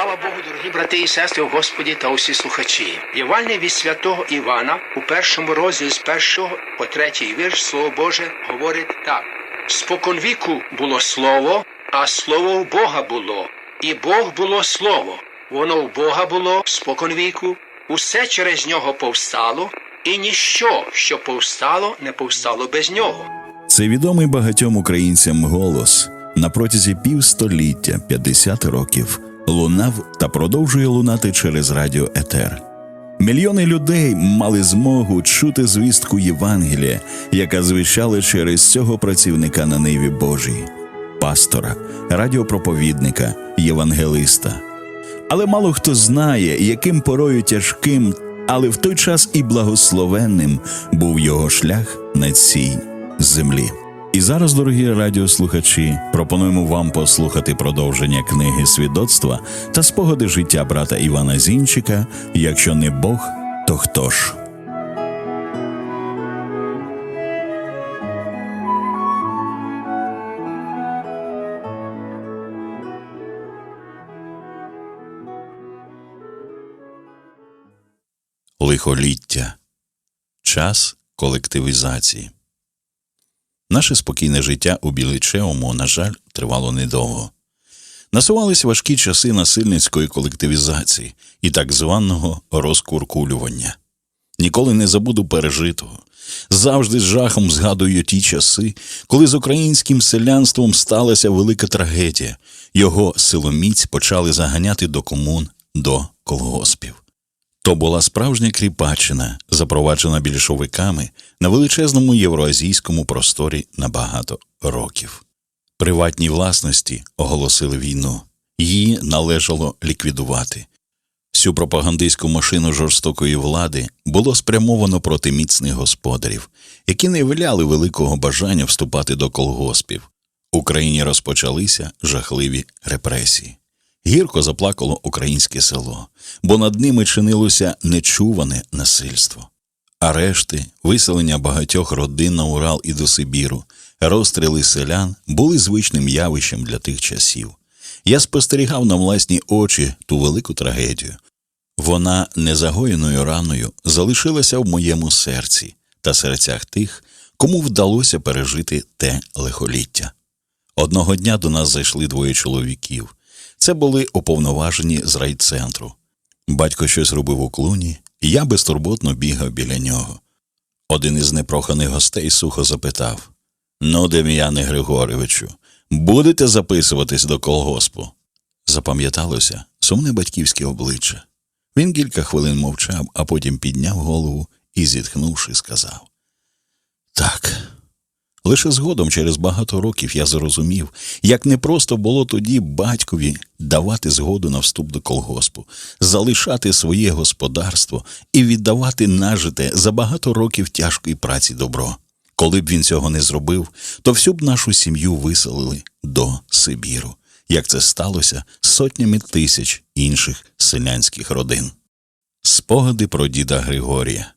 Слава Богу, дорогі брати і сестри у Господі та усі слухачі. Євангеліє від святого Івана у першому розділі з першого по третій вірш Слово Боже говорить так: Споконвіку було слово, а слово в Бога було, і Бог було слово. Воно в Бога було споконвіку, усе через нього повстало, і ніщо, що повстало, не повстало без нього. Це відомий багатьом українцям голос на протязі півстоліття 50 років лунав та продовжує лунати через радіо Етер. Мільйони людей мали змогу чути звістку Євангелія, яка звіщала через цього працівника на ниві Божій, пастора, радіопроповідника, євангелиста. Але мало хто знає, яким порою тяжким, але в той час і благословенним був його шлях на цій землі. І зараз, дорогі радіослухачі, пропонуємо вам послухати продовження книги свідоцтва та спогади життя брата Івана Зінчика. Якщо не Бог, то хто ж? Лихоліття. Час колективізації. Наше спокійне життя у Біличевому, на жаль, тривало недовго. Насувались важкі часи насильницької колективізації і так званого розкуркулювання. Ніколи не забуду пережитого. Завжди з жахом згадую ті часи, коли з українським селянством сталася велика трагедія. Його силоміць почали заганяти до комун, до колгоспів. То була справжня кріпачина, запроваджена більшовиками на величезному євроазійському просторі на багато років. Приватній власності оголосили війну, її належало ліквідувати. Всю пропагандистську машину жорстокої влади було спрямовано проти міцних господарів, які не виявляли великого бажання вступати до колгоспів. У країні розпочалися жахливі репресії. Гірко заплакало українське село, бо над ними чинилося нечуване насильство. Арешти, виселення багатьох родин на Урал і до Сибіру, розстріли селян були звичним явищем для тих часів. Я спостерігав на власні очі ту велику трагедію. Вона незагоєною раною залишилася в моєму серці та серцях тих, кому вдалося пережити те лихоліття. Одного дня до нас зайшли двоє чоловіків. Це були уповноважені з райцентру. Батько щось робив у клуні, і я безтурботно бігав біля нього. Один із непроханих гостей сухо запитав: Ну, Дем'яне Григоровичу, будете записуватись до колгоспу? Запам'яталося сумне батьківське обличчя. Він кілька хвилин мовчав, а потім підняв голову і, зітхнувши, сказав: Так. Лише згодом, через багато років, я зрозумів, як непросто було тоді батькові давати згоду на вступ до колгоспу, залишати своє господарство і віддавати нажите за багато років тяжкої праці добро. Коли б він цього не зробив, то всю б нашу сім'ю виселили до Сибіру, як це сталося сотнями тисяч інших селянських родин. Спогади про діда Григорія.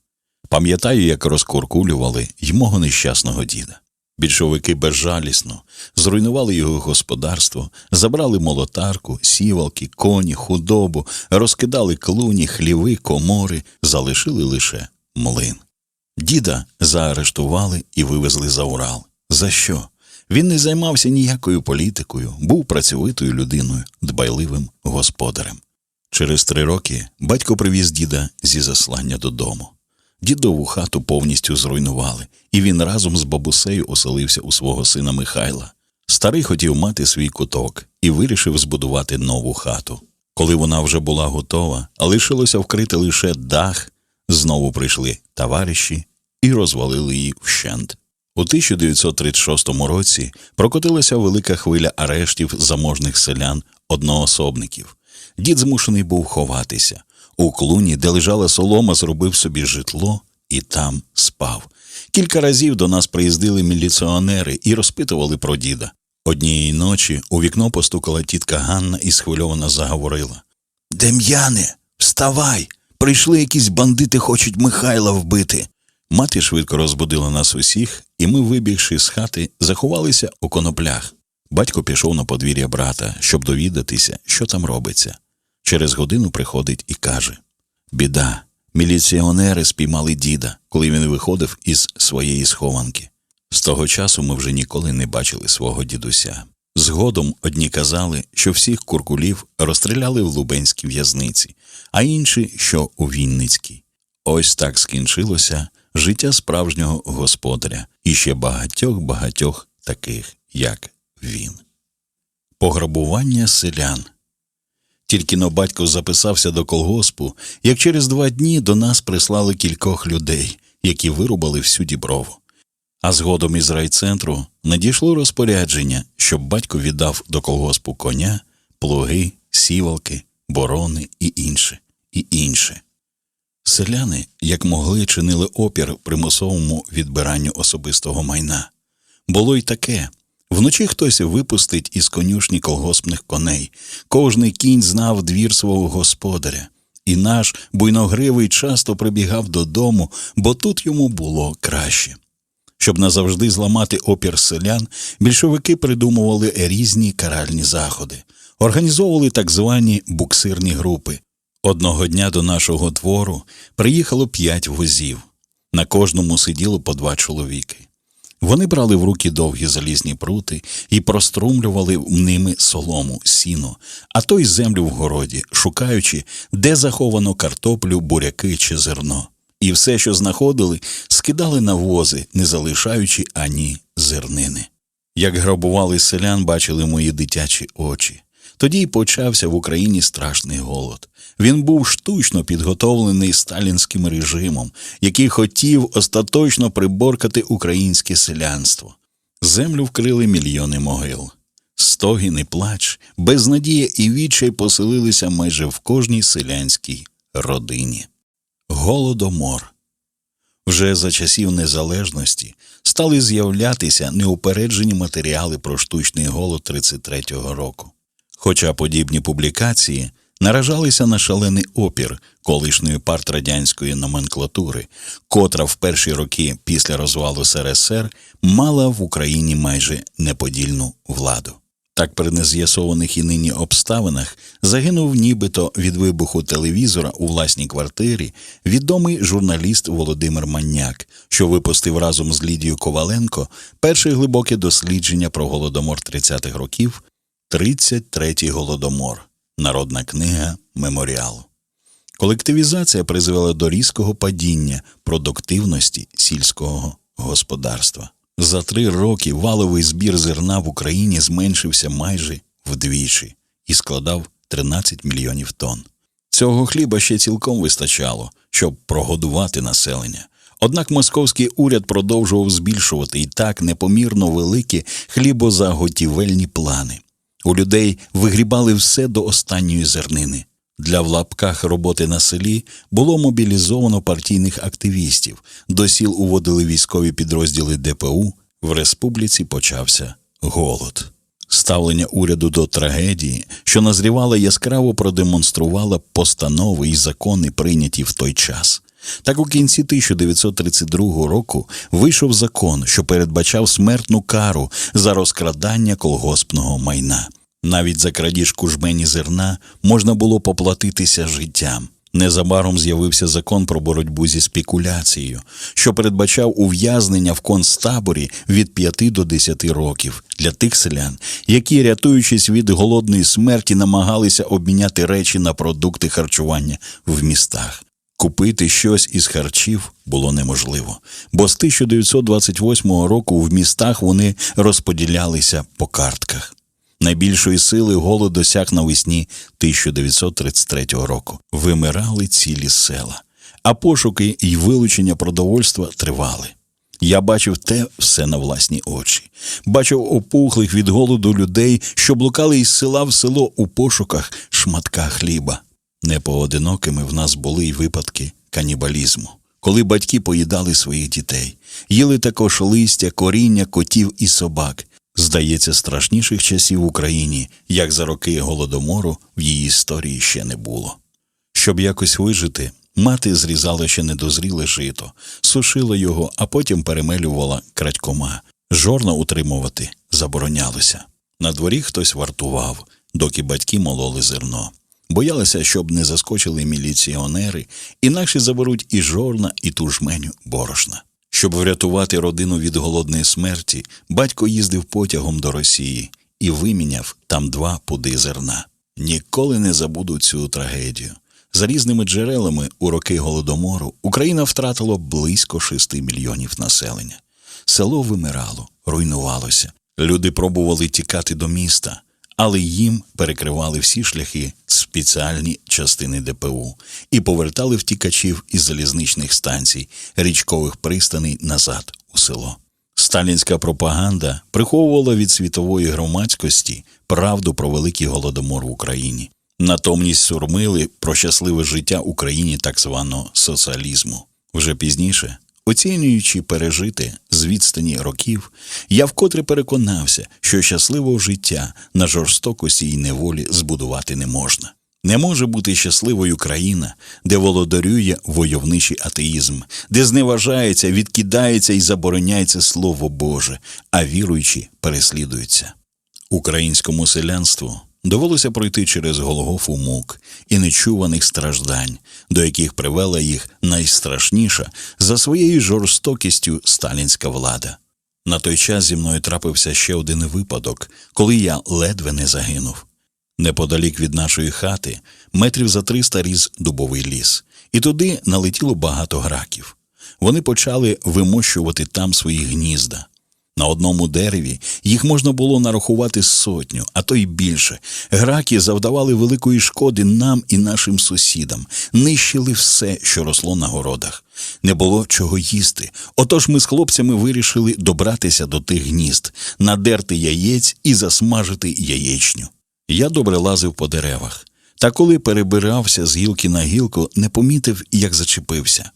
Пам'ятаю, як розкуркулювали й мого нещасного діда. Більшовики безжалісно зруйнували його господарство, забрали молотарку, сівалки, коні, худобу, розкидали клуні, хліви, комори, залишили лише млин. Діда заарештували і вивезли за Урал. За що? Він не займався ніякою політикою, був працьовитою людиною, дбайливим господарем. Через три роки батько привіз діда зі заслання додому. Дідову хату повністю зруйнували, і він разом з бабусею оселився у свого сина Михайла. Старий хотів мати свій куток і вирішив збудувати нову хату. Коли вона вже була готова, лишилося вкрити лише дах, знову прийшли товариші і розвалили її вщент. У 1936 році прокотилася велика хвиля арештів заможних селян одноособників. Дід змушений був ховатися. У клуні, де лежала солома, зробив собі житло і там спав. Кілька разів до нас приїздили міліціонери і розпитували про діда. Однієї ночі у вікно постукала тітка Ганна і схвильовано заговорила: Дем'яне, вставай! Прийшли якісь бандити, хочуть Михайла вбити. Мати швидко розбудила нас усіх, і ми, вибігши з хати, заховалися у коноплях. Батько пішов на подвір'я брата, щоб довідатися, що там робиться. Через годину приходить і каже: Біда, міліціонери спіймали діда, коли він виходив із своєї схованки. З того часу ми вже ніколи не бачили свого дідуся. Згодом одні казали, що всіх куркулів розстріляли в Лубенській в'язниці, а інші, що у Вінницькій. Ось так скінчилося життя справжнього господаря і ще багатьох багатьох таких, як він. Пограбування селян. Тільки но батько записався до колгоспу, як через два дні до нас прислали кількох людей, які вирубали всю діброву. А згодом із райцентру надійшло розпорядження, щоб батько віддав до колгоспу коня, плуги, сівалки, борони і інше, і інше. Селяни, як могли, чинили опір примусовому відбиранню особистого майна. Було й таке. Вночі хтось випустить із конюшні колгоспних коней. Кожний кінь знав двір свого господаря. І наш буйногривий часто прибігав додому, бо тут йому було краще. Щоб назавжди зламати опір селян, більшовики придумували різні каральні заходи, організовували так звані буксирні групи. Одного дня до нашого двору приїхало п'ять возів. На кожному сиділо по два чоловіки. Вони брали в руки довгі залізні прути і прострумлювали ними солому, сіно, а то й землю в городі, шукаючи, де заховано картоплю, буряки чи зерно. І все, що знаходили, скидали на вози, не залишаючи ані зернини. Як грабували селян, бачили мої дитячі очі. Тоді й почався в Україні страшний голод. Він був штучно підготовлений сталінським режимом, який хотів остаточно приборкати українське селянство. Землю вкрили мільйони могил. Стогін і плач, безнадія і відчай поселилися майже в кожній селянській родині. Голодомор. Вже за часів незалежності стали з'являтися неупереджені матеріали про штучний голод 33-го року. Хоча подібні публікації наражалися на шалений опір колишньої партрадянської номенклатури, котра в перші роки після розвалу СРСР мала в Україні майже неподільну владу. Так при нез'ясованих і нині обставинах загинув нібито від вибуху телевізора у власній квартирі відомий журналіст Володимир Манняк, що випустив разом з Лідією Коваленко перше глибоке дослідження про голодомор 30-х років 33-й голодомор. Народна книга Меморіал. Колективізація призвела до різкого падіння продуктивності сільського господарства. За три роки валовий збір зерна в Україні зменшився майже вдвічі і складав 13 мільйонів тонн. Цього хліба ще цілком вистачало, щоб прогодувати населення. Однак московський уряд продовжував збільшувати і так непомірно великі хлібозаготівельні плани. У людей вигрібали все до останньої зернини. Для в лапках роботи на селі було мобілізовано партійних активістів, до сіл уводили військові підрозділи ДПУ. В республіці почався голод. Ставлення уряду до трагедії, що назрівала яскраво продемонструвала постанови і закони, прийняті в той час. Так у кінці 1932 року вийшов закон, що передбачав смертну кару за розкрадання колгоспного майна. Навіть за крадіжку жмені зерна можна було поплатитися життям. Незабаром з'явився закон про боротьбу зі спекуляцією, що передбачав ув'язнення в концтаборі від 5 до 10 років для тих селян, які, рятуючись від голодної смерті, намагалися обміняти речі на продукти харчування в містах. Купити щось із харчів було неможливо, бо з 1928 року в містах вони розподілялися по картках. Найбільшої сили голод досяг навесні 1933 року. Вимирали цілі села, а пошуки й вилучення продовольства тривали. Я бачив те все на власні очі, бачив опухлих від голоду людей, що блукали із села в село у пошуках шматка хліба. Непоодинокими в нас були й випадки канібалізму, коли батьки поїдали своїх дітей, їли також листя, коріння, котів і собак. Здається, страшніших часів в Україні, як за роки голодомору, в її історії ще не було. Щоб якось вижити, мати зрізала ще недозріле жито, сушила його, а потім перемелювала крадькома. Жорна утримувати заборонялося. На дворі хтось вартував, доки батьки мололи зерно. Боялися, щоб не заскочили міліціонери, інакше заберуть і жорна, і ту жменю борошна. Щоб врятувати родину від голодної смерті, батько їздив потягом до Росії і виміняв там два пуди зерна. Ніколи не забуду цю трагедію. За різними джерелами у роки голодомору Україна втратила близько 6 мільйонів населення. Село вимирало, руйнувалося. Люди пробували тікати до міста, але їм перекривали всі шляхи спеціальні частини ДПУ і повертали втікачів із залізничних станцій, річкових пристаней назад у село. Сталінська пропаганда приховувала від світової громадськості правду про великий голодомор в Україні. Натомність сурмили про щасливе життя Україні так званого соціалізму. Вже пізніше, оцінюючи пережите з відстані років, я вкотре переконався, що щасливого життя на жорстокості і неволі збудувати не можна. Не може бути щасливою країна, де володарює войовничий атеїзм, де зневажається, відкидається і забороняється Слово Боже, а віруючі переслідуються. Українському селянству довелося пройти через Голгофу мук і нечуваних страждань, до яких привела їх найстрашніша за своєю жорстокістю сталінська влада. На той час зі мною трапився ще один випадок, коли я ледве не загинув. Неподалік від нашої хати, метрів за триста ріс дубовий ліс, і туди налетіло багато граків. Вони почали вимощувати там свої гнізда. На одному дереві їх можна було нарахувати сотню, а то й більше. Граки завдавали великої шкоди нам і нашим сусідам, нищили все, що росло на городах. Не було чого їсти. Отож ми з хлопцями вирішили добратися до тих гнізд, надерти яєць і засмажити яєчню. Я добре лазив по деревах, та коли перебирався з гілки на гілку, не помітив, як зачепився.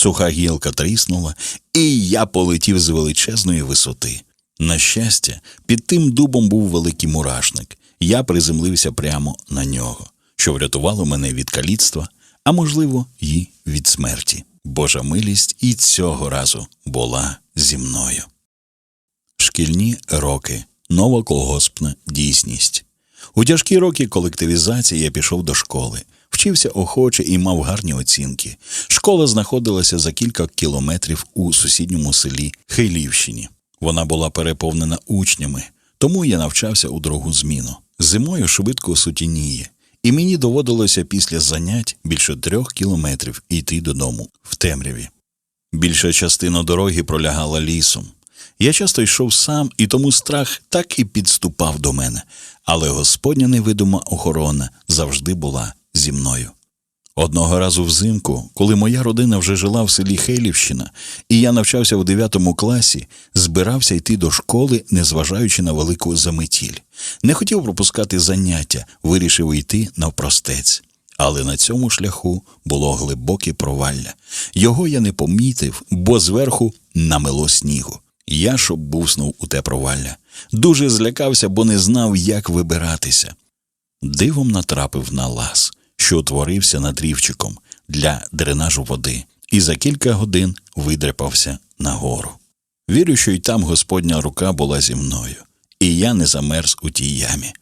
Суха гілка тріснула, і я полетів з величезної висоти. На щастя, під тим дубом був великий мурашник. Я приземлився прямо на нього, що врятувало мене від каліцтва, а можливо, і від смерті. Божа милість і цього разу була зі мною. Шкільні роки нова колгоспна дійсність. У тяжкі роки колективізації я пішов до школи, вчився охоче і мав гарні оцінки. Школа знаходилася за кілька кілометрів у сусідньому селі Хейлівщині. Вона була переповнена учнями, тому я навчався у другу зміну. Зимою швидко сутініє, і мені доводилося після занять більше трьох кілометрів йти додому в темряві. Більша частина дороги пролягала лісом. Я часто йшов сам, і тому страх так і підступав до мене, але Господня невидима охорона завжди була зі мною. Одного разу взимку, коли моя родина вже жила в селі Хейлівщина, і я навчався в 9 класі, збирався йти до школи, незважаючи на велику заметіль. Не хотів пропускати заняття, вирішив йти навпростець. Але на цьому шляху було глибоке провалля. Його я не помітив, бо зверху намело снігу. Я ж оббуснув у те провалля. Дуже злякався, бо не знав, як вибиратися. Дивом натрапив на лаз, що утворився над рівчиком для дренажу води, і за кілька годин видряпався нагору. Вірю, що й там Господня рука була зі мною, і я не замерз у тій ямі.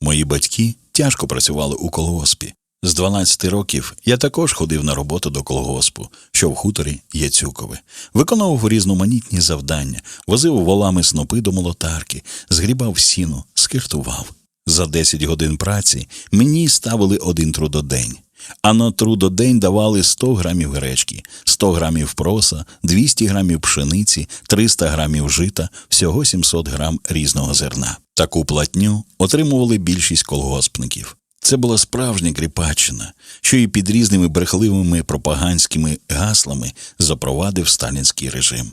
Мої батьки тяжко працювали у колгоспі. З 12 років я також ходив на роботу до колгоспу, що в хуторі Яцюкове, виконував різноманітні завдання, возив волами снопи до молотарки, згрібав сіну, скиртував. За 10 годин праці мені ставили один трудодень, а на трудодень давали 100 грамів гречки, 100 грамів проса, 200 грамів пшениці, 300 грамів жита, всього 700 грам різного зерна. Таку платню отримували більшість колгоспників. Це була справжня кріпаччина, що і під різними брехливими пропагандськими гаслами запровадив сталінський режим.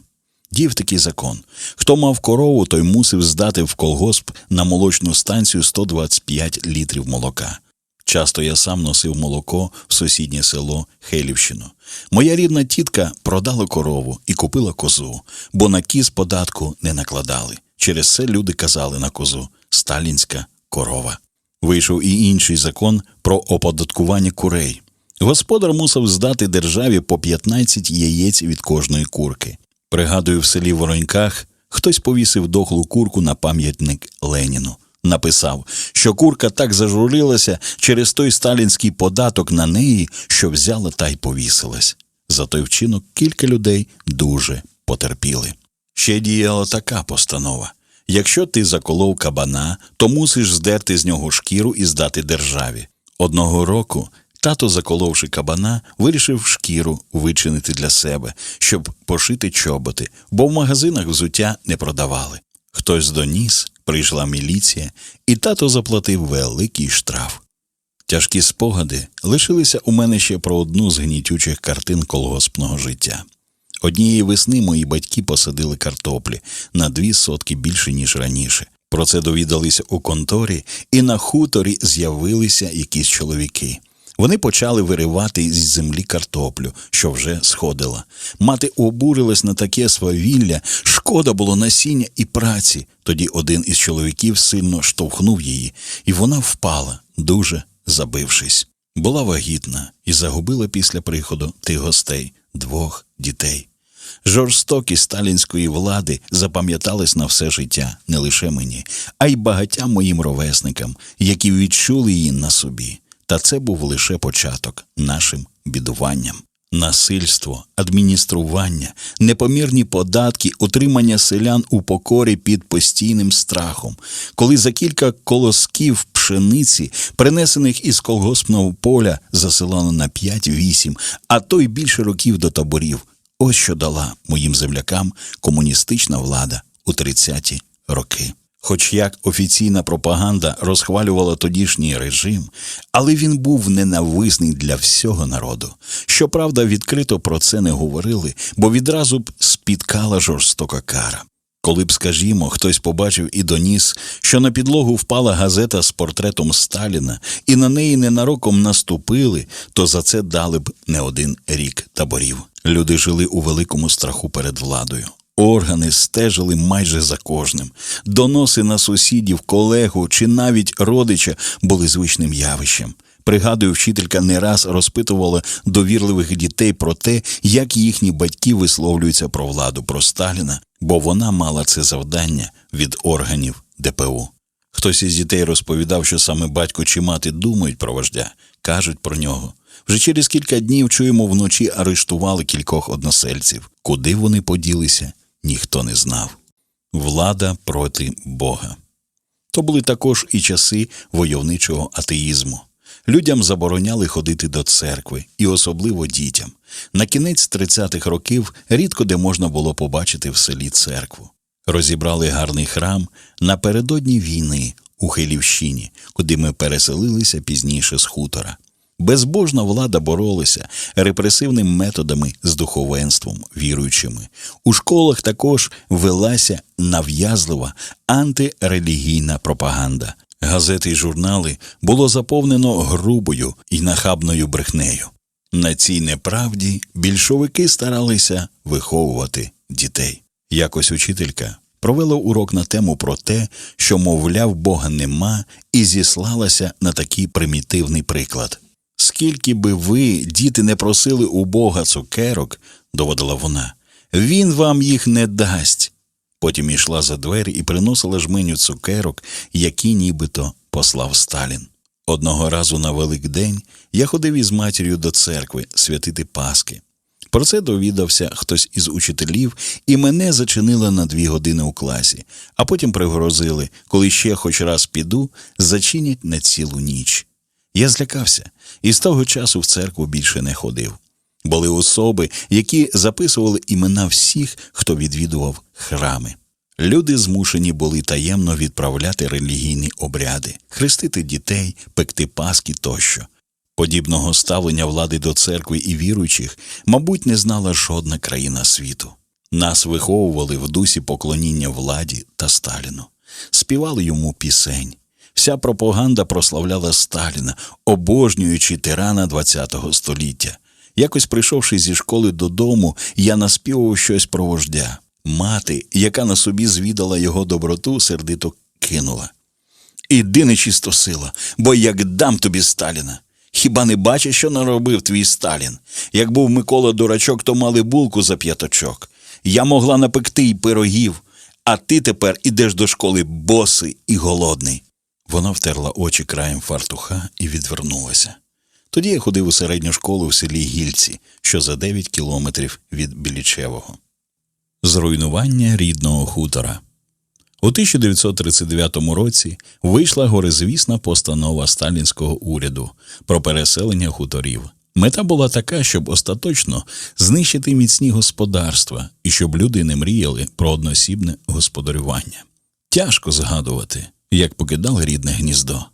Дів такий закон. Хто мав корову, той мусив здати в колгосп на молочну станцію 125 літрів молока. Часто я сам носив молоко в сусіднє село Хелівщину. Моя рідна тітка продала корову і купила козу, бо на кіз податку не накладали. Через це люди казали на козу сталінська корова. Вийшов і інший закон про оподаткування курей. Господар мусив здати державі по 15 яєць від кожної курки. Пригадую, в селі Вороньках хтось повісив дохлу курку на пам'ятник Леніну. Написав, що курка так зажурилася через той сталінський податок на неї, що взяла та й повісилась. За той вчинок кілька людей дуже потерпіли. Ще діяла така постанова. Якщо ти заколов кабана, то мусиш здерти з нього шкіру і здати державі. Одного року тато, заколовши кабана, вирішив шкіру вичинити для себе, щоб пошити чоботи, бо в магазинах взуття не продавали. Хтось доніс, прийшла міліція, і тато заплатив великий штраф. Тяжкі спогади лишилися у мене ще про одну з гнітючих картин колгоспного життя. Однієї весни мої батьки посадили картоплі на дві сотки більше, ніж раніше. Про це довідалися у конторі, і на хуторі з'явилися якісь чоловіки. Вони почали виривати з землі картоплю, що вже сходила. Мати обурилась на таке свавілля, шкода було насіння і праці. Тоді один із чоловіків сильно штовхнув її, і вона впала, дуже забившись. Була вагітна і загубила після приходу тих гостей двох дітей. Жорстокість сталінської влади запам'яталась на все життя не лише мені, а й багатьом моїм ровесникам, які відчули її на собі. Та це був лише початок нашим бідуванням. Насильство, адміністрування, непомірні податки, утримання селян у покорі під постійним страхом, коли за кілька колосків пшениці, принесених із колгоспного поля, засилано на 5-8, а то й більше років до таборів. Ось що дала моїм землякам комуністична влада у 30-ті роки. Хоч як офіційна пропаганда розхвалювала тодішній режим, але він був ненависний для всього народу. Щоправда, відкрито про це не говорили, бо відразу б спіткала жорстока кара. Коли б, скажімо, хтось побачив і доніс, що на підлогу впала газета з портретом Сталіна, і на неї ненароком наступили, то за це дали б не один рік таборів. Люди жили у великому страху перед владою. Органи стежили майже за кожним. Доноси на сусідів, колегу чи навіть родича були звичним явищем. Пригадую, вчителька не раз розпитувала довірливих дітей про те, як їхні батьки висловлюються про владу, про Сталіна, бо вона мала це завдання від органів ДПУ. Хтось із дітей розповідав, що саме батько чи мати думають про вождя, кажуть про нього. Вже через кілька днів чуємо, вночі арештували кількох односельців. Куди вони поділися, ніхто не знав. Влада проти Бога. То були також і часи войовничого атеїзму. Людям забороняли ходити до церкви, і особливо дітям. На кінець 30-х років рідко де можна було побачити в селі церкву. Розібрали гарний храм напередодні війни у Хилівщині, куди ми переселилися пізніше з хутора. Безбожна влада боролася репресивними методами з духовенством, віруючими. У школах також велася нав'язлива антирелігійна пропаганда. Газети й журнали було заповнено грубою і нахабною брехнею. На цій неправді більшовики старалися виховувати дітей. Якось учителька провела урок на тему про те, що, мовляв, Бога нема, і зіслалася на такий примітивний приклад. Скільки би ви, діти, не просили у Бога цукерок, доводила вона, він вам їх не дасть. Потім йшла за двері і приносила жменю цукерок, які нібито послав Сталін. Одного разу на Великдень я ходив із матір'ю до церкви святити Паски. Про це довідався хтось із учителів, і мене зачинили на дві години у класі, а потім пригрозили, коли ще хоч раз піду, зачинять на цілу ніч. Я злякався і з того часу в церкву більше не ходив. Були особи, які записували імена всіх, хто відвідував храми. Люди змушені були таємно відправляти релігійні обряди, хрестити дітей, пекти паски тощо. Подібного ставлення влади до церкви і віруючих, мабуть, не знала жодна країна світу. Нас виховували в дусі поклоніння владі та Сталіну, співали йому пісень. Вся пропаганда прославляла Сталіна, обожнюючи тирана ХХ століття. Якось прийшовши зі школи додому, я наспівав щось про вождя. Мати, яка на собі звідала його доброту, сердито кинула. Іди нечисто сила, бо як дам тобі Сталіна. Хіба не бачиш, що наробив твій Сталін? Як був Микола дурачок, то мали булку за п'яточок. Я могла напекти й пирогів, а ти тепер ідеш до школи босий і голодний. Вона втерла очі краєм фартуха і відвернулася. Тоді я ходив у середню школу в селі Гільці, що за 9 кілометрів від Білічевого. Зруйнування рідного хутора. У 1939 році вийшла горизвісна постанова сталінського уряду про переселення хуторів. Мета була така, щоб остаточно знищити міцні господарства і щоб люди не мріяли про односібне господарювання. Тяжко згадувати, як покидали рідне гніздо.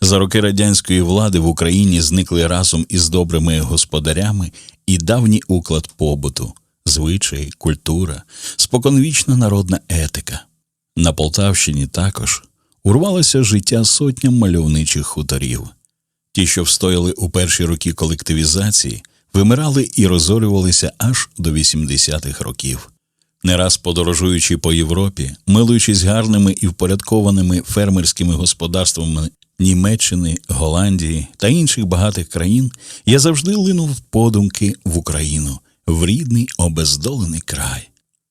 За роки радянської влади в Україні зникли разом із добрими господарями і давній уклад побуту, звичаї, культура, споконвічна народна етика. На Полтавщині також урвалося життя сотням мальовничих хуторів. Ті, що встояли у перші роки колективізації, вимирали і розорювалися аж до 80-х років. Не раз подорожуючи по Європі, милуючись гарними і впорядкованими фермерськими господарствами Німеччини, Голландії та інших багатих країн, я завжди линув подумки в Україну, в рідний обездолений край.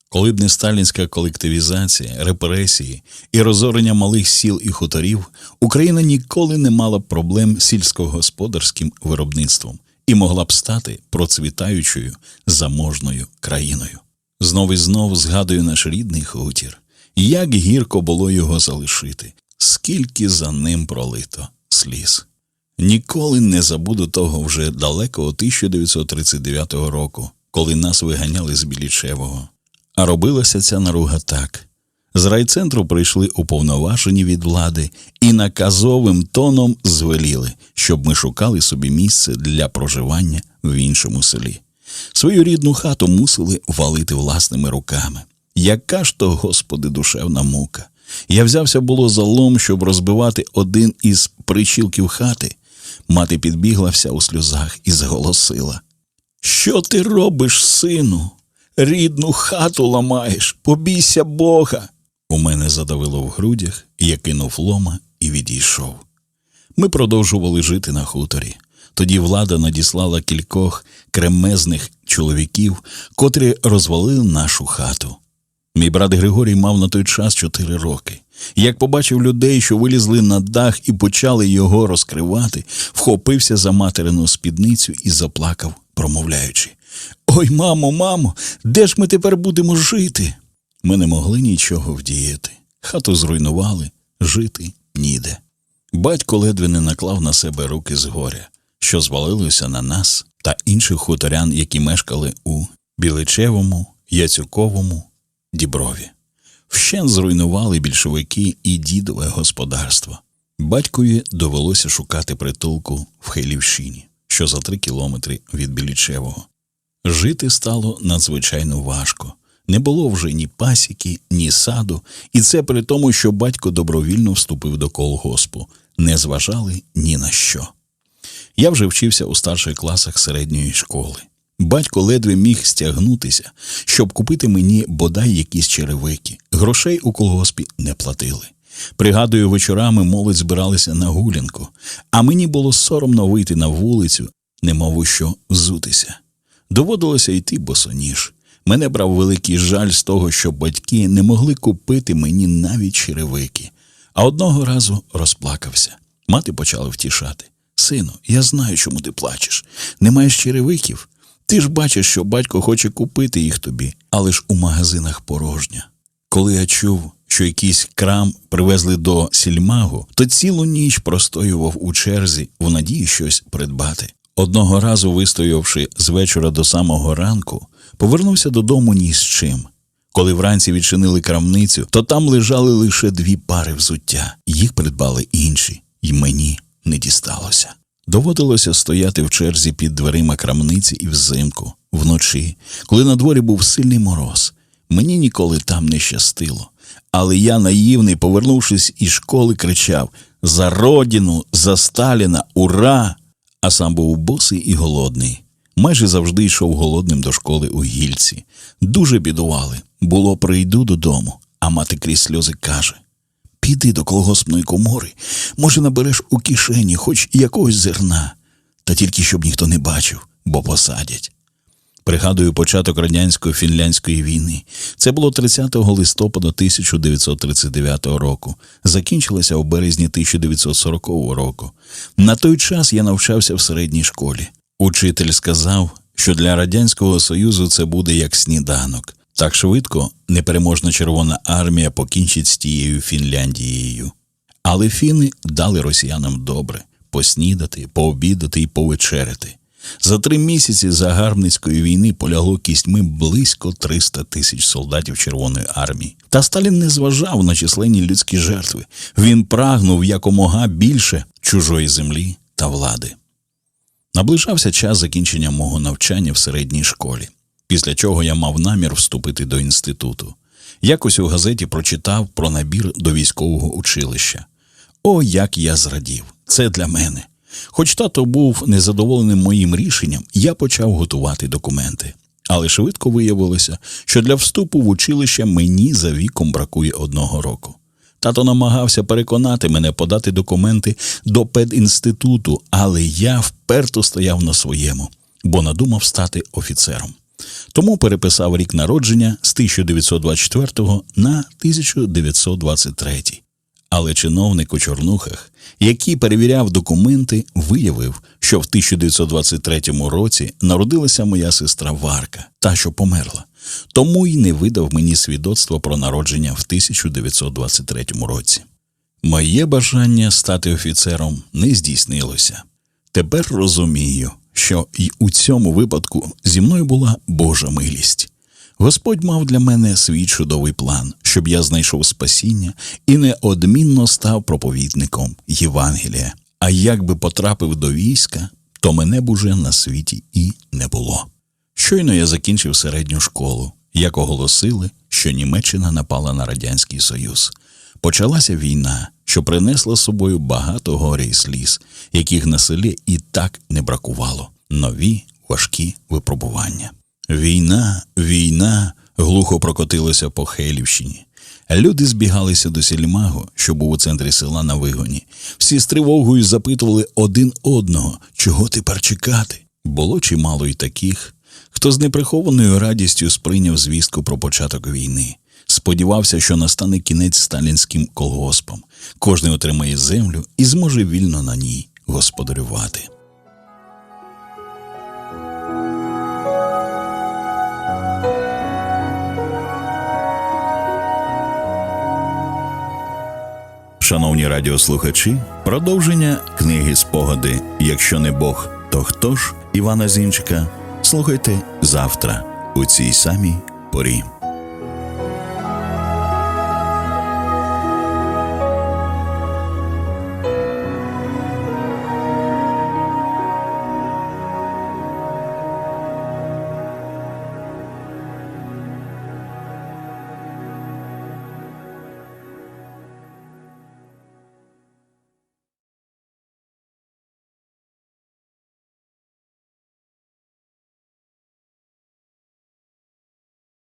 Коли б не сталінська колективізація, репресії і розорення малих сіл і хуторів, Україна ніколи не мала проблем з сільськогосподарським виробництвом і могла б стати процвітаючою заможною країною. Знов і знов згадую наш рідний хутір, як гірко було його залишити, скільки за ним пролито сліз. Ніколи не забуду того вже далекого 1939 року, коли нас виганяли з Білічевого. А робилася ця наруга так. З райцентру прийшли уповноважені від влади і наказовим тоном звеліли, щоб ми шукали собі місце для проживання в іншому селі. Свою рідну хату мусили валити власними руками. Яка ж то, Господи, душевна мука! Я взявся було за лом, щоб розбивати один із причілків хати. Мати підбігла вся у сльозах і зголосила. Що ти робиш, сину? Рідну хату ламаєш, побійся Бога. У мене задавило в грудях, я кинув лома і відійшов. Ми продовжували жити на хуторі. Тоді влада надіслала кількох кремезних чоловіків, котрі розвалили нашу хату. Мій брат Григорій мав на той час чотири роки. Як побачив людей, що вилізли на дах і почали його розкривати, вхопився за материну спідницю і заплакав, промовляючи: Ой, мамо, мамо, де ж ми тепер будемо жити? Ми не могли нічого вдіяти. Хату зруйнували, жити ніде. Батько ледве не наклав на себе руки з горя, що звалилося на нас та інших хуторян, які мешкали у Біличевому, Яцюковому, Діброві. Вщен зруйнували більшовики і дідове господарство. Батькові довелося шукати притулку в Хейлівщині, що за три кілометри від Білічевого. Жити стало надзвичайно важко. Не було вже ні пасіки, ні саду, і це при тому, що батько добровільно вступив до колгоспу, не зважали ні на що. Я вже вчився у старших класах середньої школи. Батько ледве міг стягнутися, щоб купити мені бодай якісь черевики. Грошей у колгоспі не платили. Пригадую, вечорами молодь збиралися на гулянку, а мені було соромно вийти на вулицю, немов що взутися. Доводилося йти босоніж. Мене брав великий жаль з того, що батьки не могли купити мені навіть черевики. А одного разу розплакався. Мати почала втішати. Сину, я знаю, чому ти плачеш. Не маєш черевиків. Ти ж бачиш, що батько хоче купити їх тобі, але ж у магазинах порожня. Коли я чув, що якийсь крам привезли до сільмагу, то цілу ніч простоював у черзі в надії щось придбати. Одного разу, вистоявши з вечора до самого ранку, повернувся додому ні з чим. Коли вранці відчинили крамницю, то там лежали лише дві пари взуття. Їх придбали інші, і мені не дісталося. Доводилося стояти в черзі під дверима крамниці і взимку, вночі, коли на дворі був сильний мороз. Мені ніколи там не щастило. Але я, наївний, повернувшись із школи, кричав За родину, за Сталіна, ура! А сам був босий і голодний. Майже завжди йшов голодним до школи у гільці. Дуже бідували. Було, прийду додому, а мати крізь сльози каже Піди до колгоспної комори, може, набереш у кишені хоч якогось зерна, та тільки щоб ніхто не бачив, бо посадять. Пригадую початок радянсько-фінляндської війни. Це було 30 листопада 1939 року. Закінчилося у березні 1940 року. На той час я навчався в середній школі. Учитель сказав, що для радянського союзу це буде як сніданок. Так швидко непереможна Червона армія покінчить з тією Фінляндією. Але фіни дали росіянам добре поснідати, пообідати і повечеряти. За три місяці загарбницької війни полягло кістьми близько 300 тисяч солдатів Червоної армії. Та Сталін не зважав на численні людські жертви. Він прагнув якомога більше чужої землі та влади. Наближався час закінчення мого навчання в середній школі, після чого я мав намір вступити до інституту. Якось у газеті прочитав про набір до військового училища. О, як я зрадів! Це для мене. Хоч тато був незадоволеним моїм рішенням, я почав готувати документи. Але швидко виявилося, що для вступу в училище мені за віком бракує одного року. Тато намагався переконати мене подати документи до педінституту, але я вперто стояв на своєму, бо надумав стати офіцером. Тому переписав рік народження з 1924 на 1923. Але чиновник у Чорнухах, який перевіряв документи, виявив, що в 1923 році народилася моя сестра Варка, та що померла. Тому й не видав мені свідоцтво про народження в 1923 році. Моє бажання стати офіцером не здійснилося. Тепер розумію, що й у цьому випадку зі мною була Божа милість. Господь мав для мене свій чудовий план, щоб я знайшов спасіння і неодмінно став проповідником Євангелія. А якби потрапив до війська, то мене б уже на світі і не було. Щойно я закінчив середню школу, як оголосили, що Німеччина напала на Радянський Союз. Почалася війна, що принесла з собою багато горя і сліз, яких на селі і так не бракувало. Нові важкі випробування. Війна, війна глухо прокотилася по Хелівщині. Люди збігалися до сільмагу, що був у центрі села на вигоні. Всі з тривогою запитували один одного, чого тепер чекати. Було чимало й таких, хто з неприхованою радістю сприйняв звістку про початок війни. Сподівався, що настане кінець сталінським колгоспам. Кожний отримає землю і зможе вільно на ній господарювати. Шановні радіослухачі, продовження книги Спогади Якщо не Бог, то хто ж Івана Зінчика? Слухайте завтра у цій самій порі.